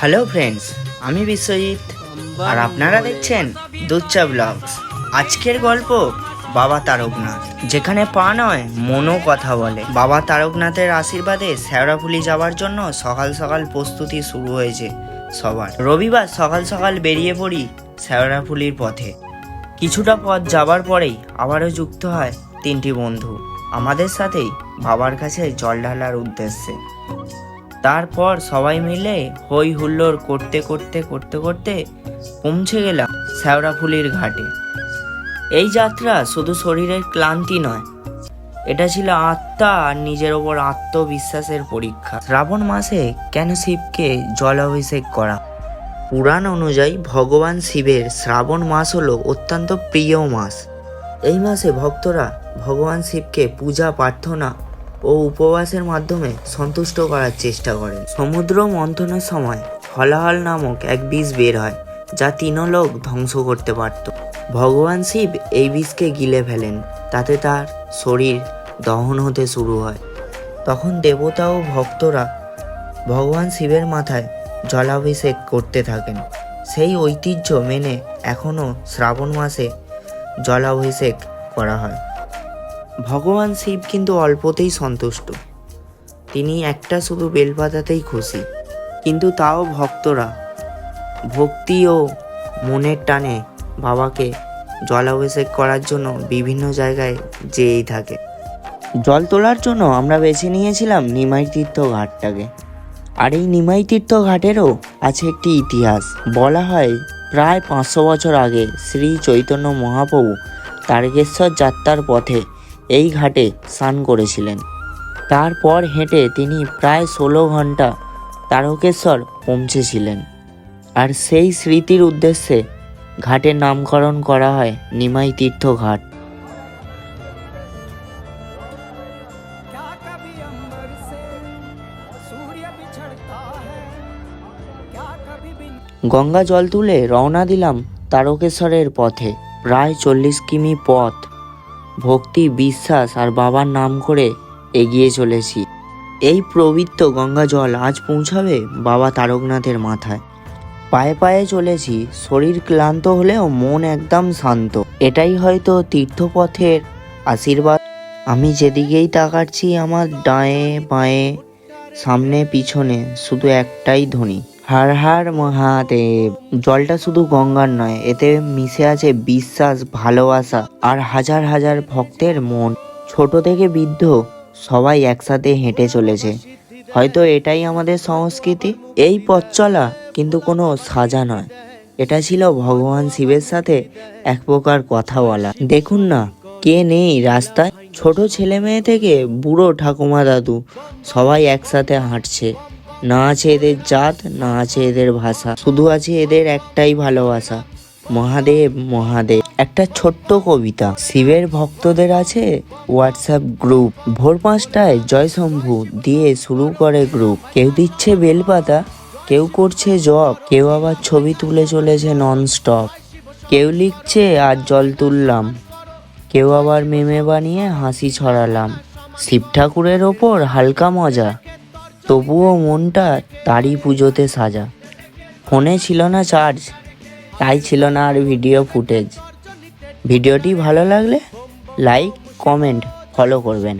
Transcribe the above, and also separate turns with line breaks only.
Hello friends আমি বিশ্বজিৎ। আর আপনারা দেখছেন দুচ্চা ব্লগস। আজকের গল্প বাবা তারকনাথ, যেখানে পা নয়, মনও কথা বলে। বাবা তারকনাথের আশীর্বাদে শেওড়াফুলি যাওয়ার জন্য সকাল সকাল প্রস্তুতি শুরু হয়েছে সবার। রবিবার সকাল সকাল বেরিয়ে পড়ি শেওড়াফুলির পথে। কিছুটা পথ যাবার পরেই আবারও যুক্ত হয় তিনটি বন্ধু। আমাদের সাথেই বাবার কাছে জল ঢালার উদ্দেশ্যে। তারপর সবাই মিলে হই হুল্লোড় করতে করতে করতে করতে পৌঁছে গেলাম শ্যাওড়াফুলির ঘাটে। এই যাত্রা শুধু শরীরের ক্লান্তি নয়, এটা ছিল আত্মা আর নিজের ওপর আত্মবিশ্বাসের পরীক্ষা। শ্রাবণ মাসে কেন শিবকে জলাভিষেক করা? পুরাণ অনুযায়ী ভগবান শিবের শ্রাবণ মাস হলো অত্যন্ত প্রিয় মাস। এই মাসে ভক্তরা ভগবান শিবকে পূজা, প্রার্থনা ও উপবাসের মাধ্যমে সন্তুষ্ট করার চেষ্টা করেন। সমুদ্র মন্থনের সময় হলাহল নামক এক বিষ বের হয়, যা তিনলোক ধ্বংস করতে পারত। ভগবান শিব এই বিষকে গিলে ফেলেন, তাতে তার শরীর দহন হতে শুরু হয়। তখন দেবতা ও ভক্তরা ভগবান শিবের মাথায় জলাভিষেক করতে থাকেন। সেই ঐতিহ্য মেনে এখনও শ্রাবণ মাসে জলাভিষেক করা হয়। ভগবান শিব কিন্তু অল্পতেই সন্তুষ্ট। তিনি একটা শুধু বেলপাতাতেই খুশি, কিন্তু তাও ভক্তরা। ভক্তি ও মনের টানে বাবাকে জলাভিষেক করার জন্য বিভিন্ন জায়গায় যেয়েই থাকে। জল তোলার জন্য আমরা বেছে নিয়েছিলাম নিমাই তীর্থ ঘাটটাকে। আর এই নিমাই তীর্থ ঘাটেরও আছে একটি ইতিহাস। বলা হয় প্রায় পাঁচশো বছর আগে শ্রী চৈতন্য মহাপ্রভু তারকেশ্বর যাত্রার পথে এই ঘাটে স্নান করেছিলেন। তারপর হেঁটে তিনি প্রায় ষোলো ঘণ্টা তারকেশ্বর পৌঁছেছিলেন। আর সেই স্মৃতির উদ্দেশ্যে ঘাটের নামকরণ করা হয় নিমাই তীর্থ ঘাট। গঙ্গা জল তুলে রওনা দিলাম তারকেশ্বরের পথে প্রায় চল্লিশ কিমি পথ। ভক্তি, বিশ্বাস আর বাবার নাম করে এগিয়ে চলেছি। এই পবিত্র গঙ্গা জল আজ পৌঁছাবে বাবা তারকনাথের মাথায়। পায়ে পায়ে চলেছি, শরীর ক্লান্ত হলেও মন একদম শান্ত। এটাই হয়তো তীর্থপথের আশীর্বাদ। আমি যেদিকেই তাকাচ্ছি আমার ডায়ে, বাঁয়ে, সামনে, পিছনে, শুধু একটাই ধ্বনি। হার হার মহাদেব। জলটা শুধু গঙ্গার নয়, এতে মিশে আছে বিশ্বাস, ভালোবাসা আর হাজার হাজার ভক্তের মন। ছোট থেকে বৃদ্ধ সবাই একসাথে হেঁটে চলেছে। হয়তো এটাই আমাদের সংস্কৃতি? এই পথ চলা কিন্তু কোনো সাজা নয়। এটা ছিল ভগবান শিবের সাথে এক প্রকার কথা বলা। দেখুন না, কে নেই রাস্তায়? ছোট ছেলে মেয়ে থেকে বুড়ো ঠাকুমা দাদু সবাই একসাথে হাঁটছে। না আছে এদের জাত, না আছে এদের ভাষা। শুধু আছে এদের একটাই ভালোবাসা, মহাদেব মহাদেব। একটা ছোট্ট কবিতা। শিবের ভক্তদের আছে হোয়াটসঅ্যাপ গ্রুপ ভোর পাঁচটায় জয়শম্ভু দিয়ে শুরু করে গ্রুপ কেউ দিচ্ছে বেলপাতা, কেউ করছে জব কেউ আবার ছবি তুলে চলেছে নন স্টপ কেউ লিখছে আর জল তুললাম। কেউ আবার মেমে বানিয়ে হাসি ছড়ালাম। শিব ঠাকুরের ওপর হালকা মজা। তবুও মনটা তারই পুজোতে সাজা। ফোনে ছিল না চার্জ তাই ছিল না আর ভিডিও ফুটেজ ভিডিওটি ভালো লাগলে লাইক কমেন্ট ফলো করবেন।